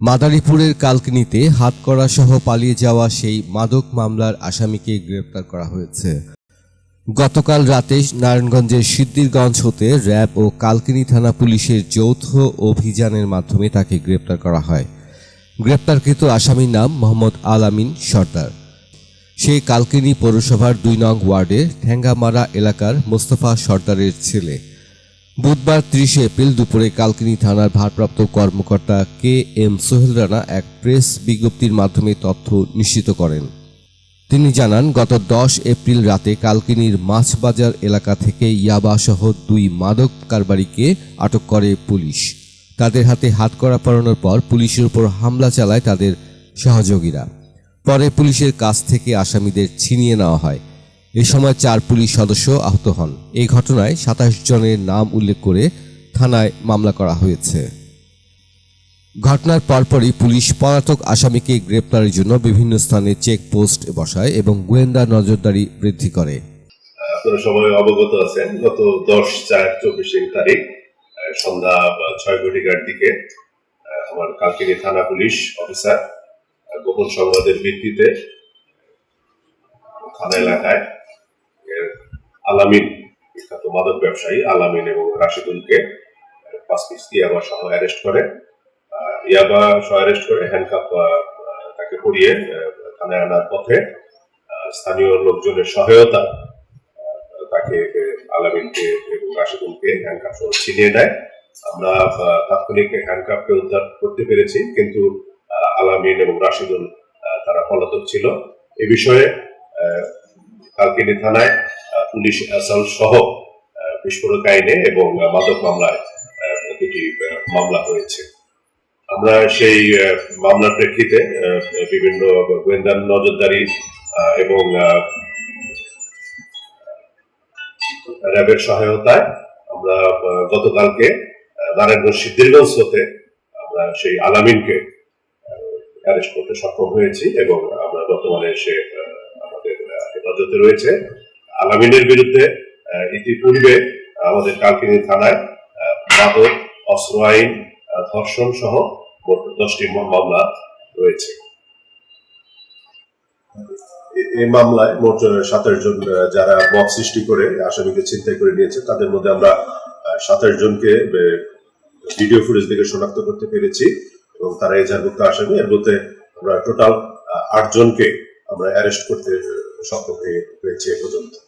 মাদারীপুরের কালকিনিতে হাতকড়া সহ পালিয়ে যাওয়া সেই মাদক মামলার আসামিকে গ্রেপ্তার করা হয়েছে। গতকাল রাতে নারায়ণগঞ্জের সিদ্দিরগঞ্জ হতে র্যাব ও কালকিনি থানা পুলিশের যৌথ অভিযানের মাধ্যমে তাকে গ্রেপ্তার করা হয়। গ্রেপ্তারকৃত আসামির নাম মোহাম্মদ আলামিন সর্দার। সে কালকিনি পৌরসভার দুই নং ওয়ার্ডের ঠ্যাঙ্গামারা এলাকার মোস্তফা সর্দারের ছেলে। বুধবার ত্রিশে এপ্রিল দুপুরে কালকিনি থানার ভারপ্রাপ্ত কর্মকর্তা কে এম সোহেল রানা এক প্রেস বিজ্ঞপ্তির মাধ্যমে তথ্য নিশ্চিত করেন। তিনি জানান, গত দশ এপ্রিল রাতে কালকিনির মাছবাজার এলাকা থেকে ইয়াবাসহ দুই মাদক কারবারিকে আটক করে পুলিশ। তাদের হাতে হাতকড়া পরানোর পর পুলিশের উপর হামলা চালায় তাদের সহযোগীরা। পরে পুলিশের কাছ থেকে আসামিদের ছিনিয়ে নেওয়া হয়। এ সময় চার পুলিশ সদস্য আহত হন। এই ঘটনায় সাতাশ জনের নাম উল্লেখ করে থানায় মামলা করা হয়েছে। ঘটনার পরপরই পুলিশ পলাতক আসামিকে গ্রেপ্তারের জন্য বিভিন্ন স্থানে চেকপোস্ট বসায় এবং গোয়েন্দা নজরদারি বৃদ্ধি করে। আপনারা সবাই অবগত আছেন, গত দশ চার তারিখ সন্ধ্যা ছয় ঘটিকার দিকে আমার কালকিনি থানা পুলিশ অফিসার গোপন সংবাদের ভিত্তিতে থানা এলাকায় আলামিন, বিখ্যাত মাদক ব্যবসায়ী আলামিন এবং রাশিদুলকে পাঁচ পিস ইয়াবা সহ অ্যারেস্ট করে। ইয়াবা সহ অ্যারেস্ট করে হ্যান্ডকাপ তাকে পরিয়ে থানায় আনার পথে স্থানীয় লোকজনের সহায়তা তাকে আলামিনকে এবং রাশিদুলকে হ্যান্ডকাপ সহ ছিনিয়ে নেয়। আমরা তাৎক্ষণিক হ্যান্ডকাপকে উদ্ধার করতে পেরেছি, কিন্তু আলামিন এবং রাশিদুল তারা পলাতক ছিল। এ বিষয়ে কালকিনি থানায় পুলিশ অ্যাসাল্ট সহ বিস্ফোরক আইনে এবং মাদক মামলায় দুটি মামলা হয়েছে। আমরা সেই মামলার প্রেক্ষিতে বিভিন্ন গোয়েন্দা নজরদারি এবং র্যাবের সহায়তায় আমরা গতকালকে নারায়ণগঞ্জ সিদ্ধিরগঞ্জ হতে আমরা সেই আলামিনকে অ্যারেস্ট করতে সক্ষম হয়েছি এবং আমরা বর্তমানে সে হেফাজতে রয়েছে। আলামিনের বিরুদ্ধে ইতিপূর্বে আমাদের কালকিনি থানায় মাদক, অস্ত্র আইন ধর্ষণ সহ দশটি মামলা রয়েছে। এই মামলায় মোট সাতাশ জন যারা মব সৃষ্টি করে, আসামিকে চিন্তাই করে নিয়েছে, তাদের মধ্যে আমরা সাতাশ জনকে ভিডিও ফুটেজ থেকে শনাক্ত করতে পেরেছি এবং তারা এজাহারভুক্ত আসামি। এর মধ্যে আমরা টোটাল আট জনকে আমরা অ্যারেস্ট করতে হয়ে- হয়েছি এ পর্যন্ত।